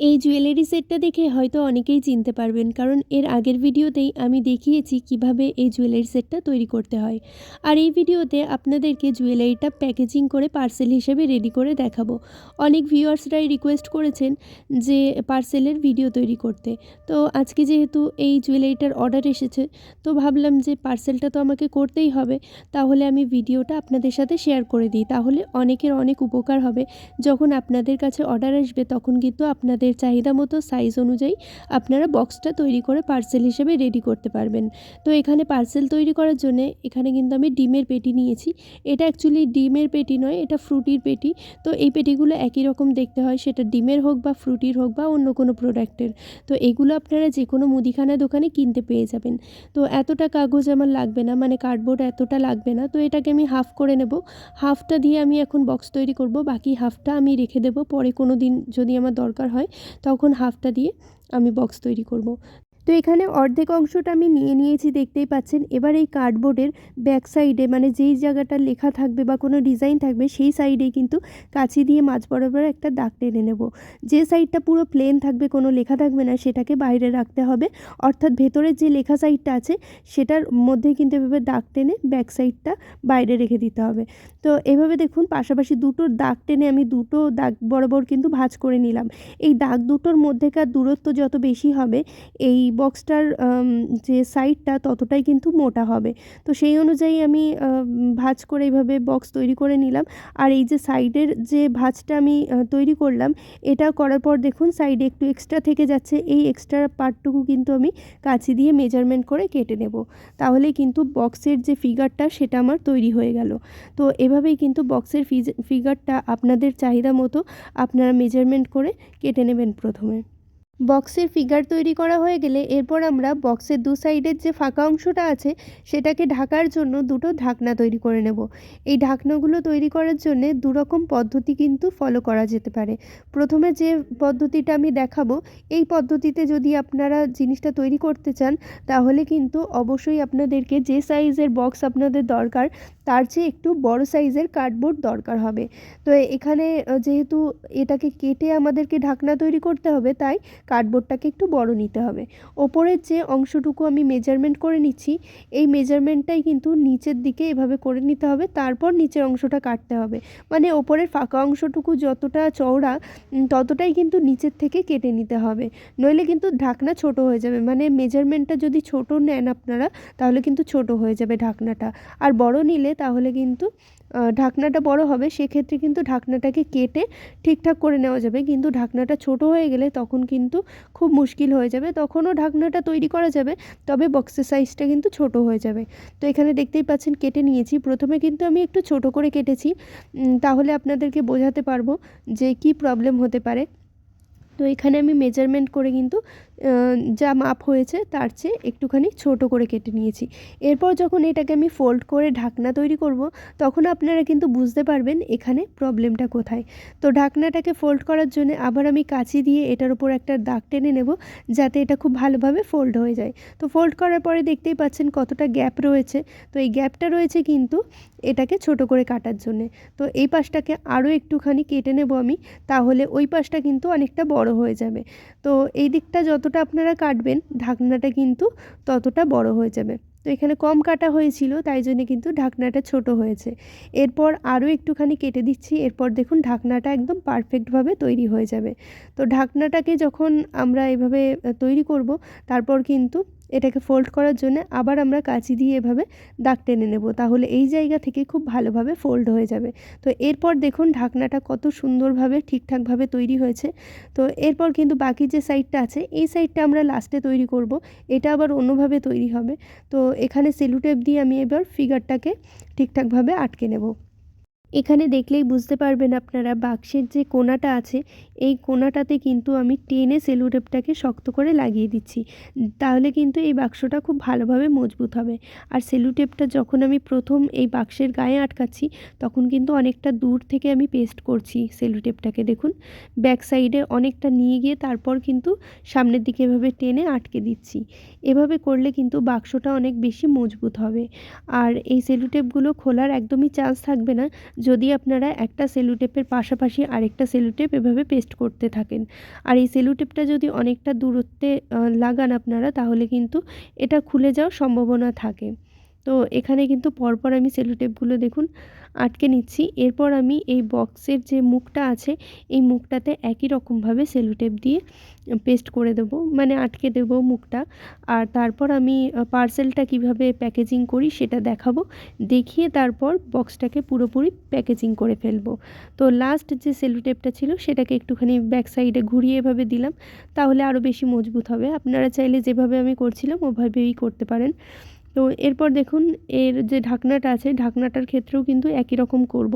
এই জুয়েলারি সেটটা দেখে হয়তো অনেকেই চিনতে পারবেন, কারণ এর আগের ভিডিওতেই আমি দেখিয়েছি কীভাবে এই জুয়েলারি সেটটা তৈরি করতে হয়। আর এই ভিডিওতে আপনাদেরকে জুয়েলারিটা প্যাকেজিং করে পার্সেল হিসেবে রেডি করে দেখাবো। অনেক ভিউয়ার্সরাই রিকোয়েস্ট করেছেন যে পার্সেলের ভিডিও তৈরি করতে। তো আজকে যেহেতু এই জুয়েলারিটার অর্ডার এসেছে, তো ভাবলাম যে পার্সেলটা তো আমাকে করতেই হবে, তাহলে আমি ভিডিওটা আপনাদের সাথে শেয়ার করে দিই। তাহলে অনেকের অনেক উপকার হবে। যখন আপনাদের কাছে অর্ডার আসবে, তখন কিন্তু আপনাদের চাহিদা মতো সাইজ অনুযায়ী আপনারা বক্সটা তৈরি করে পার্সেল হিসেবে রেডি করতে পারবেন। তো এখানে পার্সেল তৈরি করার জন্য এখানে কিন্তু আমি ডিমের পেটি নিয়েছি। এটা অ্যাকচুয়ালি ডিমের পেটি নয়, এটা ফ্রুটির পেটি। তো এই পেটিগুলো একই রকম দেখতে হয়, সেটা ডিমের হোক বা ফ্রুটির হোক বা অন্য কোনো প্রোডাক্টের তো এগুলো আপনারা যে কোনো মুদিখানা দোকানে কিনতে পেয়ে যাবেন। তো এতটা কাগজ আমার লাগবে না মানে কার্ডবোর্ড এতটা লাগবে না। তো এটাকে আমি হাফ করে নেব। হাফটা দিয়ে আমি এখন বক্স তৈরি করব, বাকি হাফটা আমি রেখে দেবো। পরে কোনো দিন যদি আমার দরকার হয় তখন হাফটা দিয়ে আমি বক্স তৈরি করব। তো এখানে অর্ধেক অংশটা আমি নিয়ে নিয়েছি, দেখতেই পাচ্ছেন। এবার এই কার্ডবোর্ডের ব্যাক সাইডে মানে যেই জায়গাটা লেখা থাকবে বা কোনো ডিজাইন থাকবে, সেই সাইডে কিন্তু কাছি দিয়ে মাঝ বরাবর একটা দাগ টেনে নেব। যে সাইডটা পুরো প্লেন থাকবে, কোনো লেখা থাকবে না, সেটাকে বাইরে রাখতে হবে। অর্থাৎ ভেতরের যে লেখা সাইডটা আছে, সেটার মধ্যে কিন্তু এভাবে দাগ টেনে ব্যাক সাইডটা বাইরে রেখে দিতে হবে। তো এভাবে দেখুন, পাশাপাশি দুটো দাগ টেনে আমি দুটো দাগ বরাবর কিন্তু ভাঁজ করে নিলাম। এই দাগ দুটোর মধ্যেকার দূরত্ব যত বেশি হবে, এই বক্সটার যে সাইডটা ততটাই কিন্তু মোটা হবে। তো সেই অনুযায়ী আমি ভাঁজ করে এইভাবে বক্স তৈরি করে নিলাম। আর এই যে সাইডের যে ভাঁজটা আমি তৈরি করলাম, এটা করার পর দেখুন সাইডে একটু এক্সট্রা থেকে যাচ্ছে। এই এক্সট্রা পার্টটুকু কিন্তু আমি কাছি দিয়ে মেজারমেন্ট করে কেটে নেব। তাহলে কিন্তু বক্সের যে ফিগারটা সেটা আমার তৈরি হয়ে গেল। তো এভাবেই কিন্তু বক্সের ফিগারটা আপনাদের চাহিদা মতো আপনারা মেজারমেন্ট করে কেটে নেবেন প্রথমে। বক্সের ফিগার তৈরি করা হয়ে গেলে এরপর আমরা বক্সের দু সাইডের যে ফাঁকা অংশটা আছে, সেটাকে ঢাকার জন্য দুটো ঢাকনা তৈরি করে নেব। এই ঢাকনাগুলো তৈরি করার জন্য দুরকম পদ্ধতি কিন্তু ফলো করা যেতে পারে। প্রথমে যে পদ্ধতিটা আমি দেখাবো, এই পদ্ধতিতে যদি আপনারা জিনিসটা তৈরি করতে চান, তাহলে কিন্তু অবশ্যই আপনাদেরকে যে সাইজের বক্স আপনাদের দরকার, তার চেয়ে একটু বড় সাইজের কার্ডবোর্ড দরকার হবে। তো এখানে যেহেতু এটাকে কেটে আমাদেরকে ঢাকনা তৈরি করতে হবে, তাই কার্ডবোর্ডটাকে একটু বড় নিতে হবে। ওপরের যে অংশটুকু আমি মেজারমেন্ট করে নিচ্ছি, এই মেজারমেন্টটাই কিন্তু নিচের দিকে এভাবে করে নিতে হবে, তারপর নিচের অংশটা কাটতে হবে। মানে ওপরের ফাঁকা অংশটুকু যতটা চওড়া ততটাই কিন্তু নিচের থেকে কেটে নিতে হবে। নইলে কিন্তু ঢাকনা ছোট হয়ে যাবে। মানে মেজারমেন্টটা যদি ছোট নেন আপনারা, তাহলে কিন্তু ছোট হয়ে যাবে ঢাকনাটা। আর বড় নিলে তাহলে কিন্তু ঢাকনাটা বড় হবে, সেক্ষেত্রে কিন্তু ঢাকনাটাকে কেটে ঠিকঠাক করে নেওয়া যাবে। কিন্তু ঢাকনাটা ছোট হয়ে গেলে তখন কিন্তু খুব মুশকিল হয়ে যাবে। তখনও ঢাকনাটা তৈরি করা যাবে, তবে বক্সের সাইজটা কিন্তু ছোট হয়ে যাবে। তো এখানে দেখতেই পাচ্ছেন কেটে নিয়েছি। প্রথমে কিন্তু আমি একটু ছোট করে কেটেছি। তাহলে আপনাদেরকে বোঝাতে পারব যে কি প্রবলেম হতে পারে। তো এখানে আমি মেজারমেন্ট করে কিন্তু যা মাপ হয়েছে তার চেয়ে একটুখানি ছোট করে কেটে নিয়েছি। এরপর যখন এটাকে আমি ফোল্ড করে ঢাকনা তৈরি করব, তখন আপনারা কিন্তু বুঝতে পারবেন এখানে প্রবলেমটা কোথায়। তো ঢাকনাটাকে ফোল্ড করার জন্য আবার আমি কাঁচি দিয়ে এটার উপর একটা দাগ টেনে নেব, যাতে এটা খুব ভালোভাবে ফোল্ড হয়ে যায়। তো ফোল্ড করার পরে দেখতেই পাচ্ছেন কতটা গ্যাপ রয়েছে। তো এই গ্যাপটা রয়েছে কিন্তু এটাকে ছোট করে কাটার জন্যে। তো এই পাশটাকে আরও একটুখানি কেটে নেব আমি, তাহলে ওই পাশটা কিন্তু অনেকটা বড় হয়ে যাবে। তো এই দিকটা যতটা আপনারা কাটবেন, ঢাকনাটা কিন্তু ততটা বড় হয়ে যাবে। তো এখানে কম কাটা হয়েছিল, তাই জন্য কিন্তু ঢাকনাটা ছোট হয়েছে। এরপর আরও একটুখানি কেটে দিচ্ছি, এরপর দেখুন ঢাকনাটা একদম পারফেক্টভাবে তৈরি হয়ে যাবে। তো ঢাকনাটাকে যখন আমরা এভাবে তৈরি করব, তারপর কিন্তু এটাকে ফোল্ড করার জন্য আবার আমরা কাঁচি দিয়ে এভাবে দাগ টেনে নেব। তাহলে এই জায়গা থেকে খুব ভালোভাবে ফোল্ড হয়ে যাবে। তো এরপর দেখুন ঢাকনাটা কত সুন্দরভাবে ঠিকঠাকভাবে তৈরি হয়েছে। তো এরপর কিন্তু বাকি যে সাইডটা আছে, এই সাইডটা আমরা লাস্টে তৈরি করব। এটা আবার অন্যভাবে তৈরি হবে। তো এখানে সেলুটেপ দিয়ে আমি এবার ফিগারটাকে ঠিকঠাকভাবে আটকে নেব। এখানে দেখলেই বুঝতে পারবেন আপনারা বাক্সের যে কোনাটা আছে, এই কোনাটাতে কিন্তু আমি টেনে সেলুটেপটাকে শক্ত করে লাগিয়ে দিচ্ছি। তাহলে কিন্তু এই বাক্সটা খুব ভালোভাবে মজবুত হবে। আর সেলুটেপটা যখন আমি প্রথম এই বাক্সের গায়ে আটকাচ্ছি, তখন কিন্তু অনেকটা দূর থেকে আমি পেস্ট করছি সেলুটেপটাকে দেখুন। ব্যাক সাইডে অনেকটা নিয়ে গিয়ে তারপর কিন্তু সামনের দিকে এভাবে টেনে আটকে দিচ্ছি। এভাবে করলে কিন্তু বাক্সটা অনেক বেশি মজবুত হবে। আর এই সেলুটেপগুলো খোলার একদমই চান্স থাকবে না যদি আপনারা একটা সেলুটেপের পাশাপাশি আরেকটা সেলুটেপ এভাবে পেস্ট করতে থাকেন। আর এই সেলুটেপটা যদি অনেকটা দূরত্বে লাগান আপনারা, তাহলে কিন্তু এটা খুলে যাওয়ার সম্ভাবনা থাকে। তো এখানে কিন্তু পরপর আমি সেলুটেপগুলো দেখুন আটকে নিচ্ছি। এরপর আমি এই বক্সের যে মুখটা আছে, এই মুখটাতে একই রকমভাবে সেলুটেপ দিয়ে পেস্ট করে দেবো মানে আটকে দেবো মুখটা। আর তারপর আমি পার্সেলটা কীভাবে প্যাকেজিং করি সেটা দেখাবো। দেখিয়ে তারপর বক্সটাকে পুরোপুরি প্যাকেজিং করে ফেলব। তো লাস্ট যে সেলুটেপটা ছিল সেটাকে একটুখানি ব্যাক সাইডে ঘুরিয়ে এভাবে দিলাম, তাহলে আরও বেশি মজবুত হবে। আপনারা চাইলে যেভাবে আমি করছিলাম, ওভাবেই করতে পারেন। তো এরপর দেখুন, এর যে ঢাকনাটা আছে, ঢাকনাটার ক্ষেত্রেও কিন্তু একই রকম করব।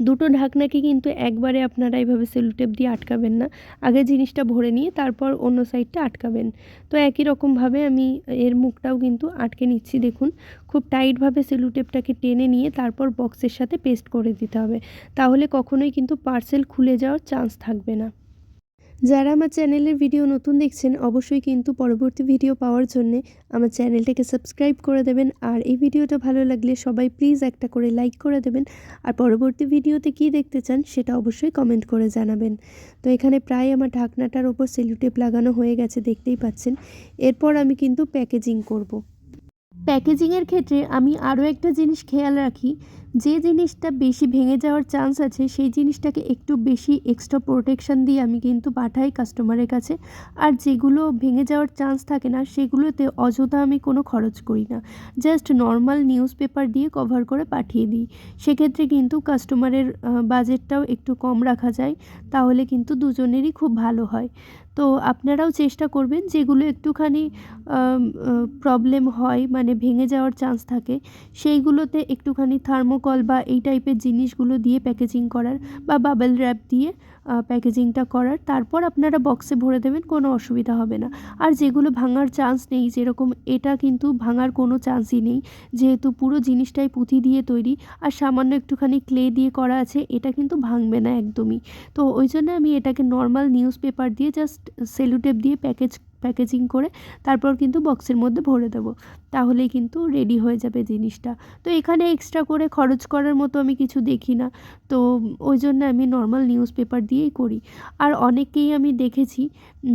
দুটো ঢাকনাকে কিন্তু একবারে আপনারা এইভাবে সেলুটেপ দিয়ে আটকাবেন না। আগে জিনিসটা ভরে নিয়ে তারপর অন্য সাইডটা আটকাবেন। তো একই রকমভাবে আমি এর মুখটাও কিন্তু আটকে নিচ্ছি, দেখুন। খুব টাইটভাবে সেলুটেপটাকে টেনে নিয়ে তারপর বক্সের সাথে পেস্ট করে দিতে হবে। তাহলে কখনোই কিন্তু পার্সেল খুলে যাওয়ার চান্স থাকবে না। যারা আমার চ্যানেলের ভিডিও নতুন দেখছেন, অবশ্যই কিন্তু পরবর্তী ভিডিও পাওয়ার জন্যে আমার চ্যানেলটাকে সাবস্ক্রাইব করে দেবেন। আর এই ভিডিওটা ভালো লাগলে সবাই প্লিজ একটা করে লাইক করে দেবেন। আর পরবর্তী ভিডিওতে কী দেখতে চান, সেটা অবশ্যই কমেন্ট করে জানাবেন। তো এখানে প্রায় আমার ঢাকনাটার ওপর সেলুটেপ লাগানো হয়ে গেছে, দেখতেই পাচ্ছেন। এরপর আমি কিন্তু প্যাকেজিং করব। প্যাকেজিংয়ের ক্ষেত্রে আমি আরও একটা জিনিস খেয়াল রাখি যে জিনিসটা বেশি ভেঙে যাওয়ার চান্স আছে, সেই জিনিসটাকে একটু বেশি এক্সট্রা প্রোটেকশান দিয়ে আমি কিন্তু পাঠাই কাস্টমারের কাছে। আর যেগুলো ভেঙে যাওয়ার চান্স থাকে না, সেগুলোতে অযথা আমি কোনো খরচ করি না। জাস্ট নর্মাল নিউজ পেপার দিয়ে কভার করে পাঠিয়ে দিই। সেক্ষেত্রে কিন্তু কাস্টমারের বাজেটটাও একটু কম রাখা যায়, তাহলে কিন্তু দুজনেরই খুব ভালো হয়। তো আপনারাও চেষ্টা করবেন, যেগুলো একটুখানি প্রবলেম হয় মানে ভেঙে যাওয়ার চান্স থাকে, সেইগুলোতে একটুখানি থার্মোকল বা এই টাইপের জিনিসগুলো দিয়ে প্যাকেজিং করার বা বাবেল র্যাপ দিয়ে প্যাকেজিংটা করার। তারপর আপনারা বক্সে ভরে দেবেন, কোনো অসুবিধা হবে না। আর যেগুলো ভাঙার চান্স নেই, যেরকম এটা কিন্তু ভাঙার কোনো চান্সই নেই। যেহেতু পুরো জিনিসটাই পুঁথি দিয়ে তৈরি, আর সামান্য একটুখানি ক্লে দিয়ে করা আছে, এটা কিন্তু ভাঙবে না একদমই। তো ওই জন্য আমি এটাকে নর্মাল নিউজ পেপার দিয়ে জাস্ট সেলুটেপ দিয়ে প্যাকেজ প্যাকেজিং করে তারপর কিন্তু বক্সের মধ্যে ভরে দেবো। তাহলেই কিন্তু রেডি হয়ে যাবে জিনিসটা। তো এখানে এক্সট্রা করে খরচ করার মতো আমি কিছু দেখি না। তো ওই জন্য আমি নর্মাল নিউজ পেপার দিয়েই করি। আর অনেকেই আমি দেখেছি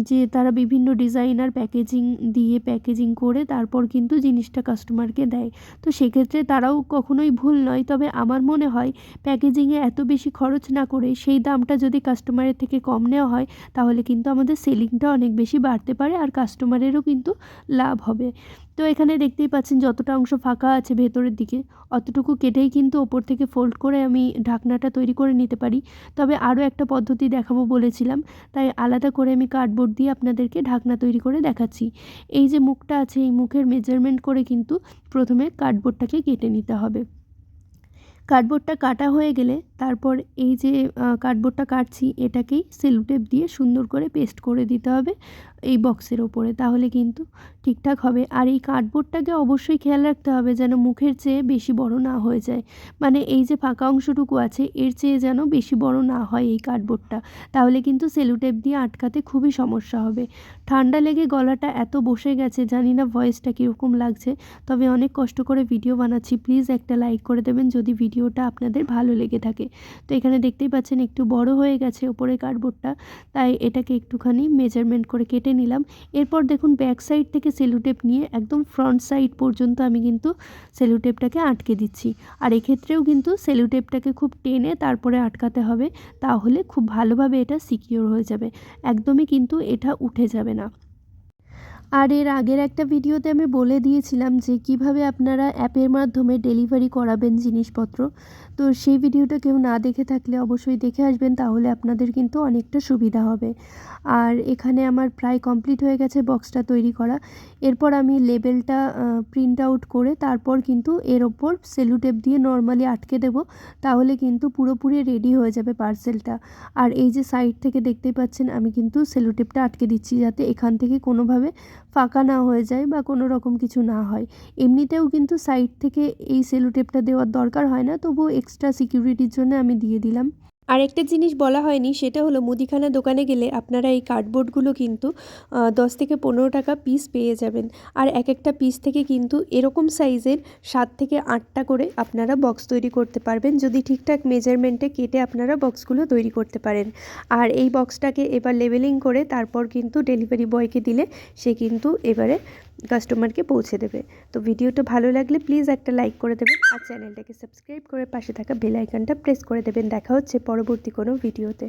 যে তারা বিভিন্ন ডিজাইনার প্যাকেজিং দিয়ে প্যাকেজিং করে তারপর কিন্তু জিনিসটা কাস্টমারকে দেয়। তো সেক্ষেত্রে তারাও কখনোই ভুল নয়। তবে আমার মনে হয় প্যাকেজিংয়ে এত বেশি খরচ না করে সেই দামটা যদি কাস্টমারের থেকে কম নেওয়া হয়, তাহলে কিন্তু আমাদের সেলিংটা অনেক বেশি বাড়তে পারে আর কাস্টমারেরও কিন্তু লাভ হবে। তো এখানে দেখতেই পাচ্ছেন যতটা অংশ ফাঁকা আছে ভেতরের দিকে, অতটুকু কেটেই কিন্তু ওপর থেকে ফোল্ড করে আমি ঢাকনাটা তৈরি করে নিতে পারি। তবে আরও একটা পদ্ধতি দেখাবো বলেছিলাম, তাই আলাদা করে আমি কার্ডবোর্ড দিয়ে আপনাদেরকে ঢাকনা তৈরি করে দেখাচ্ছি। এই যে মুখটা আছে, এই মুখের মেজারমেন্ট করে কিন্তু প্রথমে কার্ডবোর্ডটাকে কেটে নিতে হবে। কার্ডবোর্ডটা কাটা হয়ে গেলে তারপর এই যে কার্ডবোর্ডটা কাটছি, এটাকেই সেলুটেপ দিয়ে সুন্দর করে পেস্ট করে দিতে হবে। এই বক্সের ওপরে, তাহলে কিন্তু ঠিকঠাক হবে। আর এই কার্ডবোর্ডটাকে অবশ্যই খেয়াল রাখতে হবে যেন মুখের চেয়ে বেশি বড় না হয়ে যায়। মানে এই যে ফাঁকা অংশটুকু আছে, এর চেয়ে যেন বেশি বড় না হয় এই কার্ডবোর্ডটা তাহলে কিন্তু সেলুটেপ দিয়ে আটকাতে খুবই সমস্যা হবে। ঠান্ডা লেগে গলাটা এত বসে গেছে, জানি না ভয়েসটা কীরকম লাগছে। তবে অনেক কষ্ট করে ভিডিও বানাচ্ছি। প্লিজ একটা লাইক করে দেবেন যদি ভিডিওটা আপনাদের ভালো লেগে থাকে। তো এখানে দেখতেই পাচ্ছেন একটু বড় হয়ে গেছে ওপরে কার্ডবোর্ডটা তাই এটাকে একটুখানি মেজারমেন্ট করে কেটে নিলাম। এরপর দেখুন ব্যাক সাইড থেকে সেলুটেপ নিয়ে একদম ফ্রন্ট সাইড পর্যন্ত আমি কিন্তু সেলুটেপটাকে আটকে দিচ্ছি। আর এক্ষেত্রেও কিন্তু সেলুটেপটাকে খুব টেনে তারপরে আটকাতে হবে, তাহলে খুব ভালোভাবে এটা সিকিওর হয়ে যাবে। একদমই কিন্তু এটা উঠে যাবে না। আর এর আগের একটা ভিডিওতে আমি বলে দিয়েছিলাম যে কীভাবে আপনারা অ্যাপের মাধ্যমে ডেলিভারি করাবেন জিনিসপত্র। তো সেই ভিডিওটা কেউ না দেখে থাকলে অবশ্যই দেখে আসবেন, তাহলে আপনাদের কিন্তু অনেকটা সুবিধা হবে। আর এখানে আমার প্রায় কমপ্লিট হয়ে গেছে বক্সটা তৈরি করা। এরপর আমি লেবেলটা প্রিন্ট আউট করে তারপর কিন্তু এর ওপর সেলুটেপ দিয়ে নর্মালি আটকে দেব, তাহলে কিন্তু পুরোপুরি রেডি হয়ে যাবে পার্সেলটা আর এই যে সাইড থেকে দেখতেই পাচ্ছেন, আমি কিন্তু সেলুটেপটা আটকে দিচ্ছি যাতে এখান থেকে কোনোভাবে ফাঁকা না হয়ে যায় বা কোনো রকম কিছু না হয়। এমনিতেও কিন্তু সাইড থেকে এই সেলুটেপটা দেওয়ার দরকার হয় না, তবুও এক্সট্রা সিকিউরিটির জন্য আমি দিয়ে দিলাম। আর একটা জিনিস বলা হয়নি, সেটা হলো মুদিখানা দোকানে গেলে আপনারা এই কার্ডবোর্ডগুলো কিন্তু দশ থেকে পনেরো টাকা পিস পেয়ে যাবেন। আর এক একটা পিস থেকে কিন্তু এরকম সাইজের সাত থেকে আটটা করে আপনারা বক্স তৈরি করতে পারবেন। যদি ঠিকঠাক মেজারমেন্টে কেটে আপনারা বক্সগুলো তৈরি করতে পারেন। আর এই বক্সটাকে এবার লেবেলিং করে তারপর কিন্তু ডেলিভারি বয়কে দিলে সে কিন্তু এবারে কাস্টমারকে পৌঁছে দেবে। তো ভিডিওটা ভালো লাগলে প্লিজ একটা লাইক করে দেবেন আর চ্যানেলটাকে সাবস্ক্রাইব করে পাশে থাকা বেল আইকনটা প্রেস করে দেবেন। দেখা হচ্ছে পরবর্তী কোনো ভিডিওতে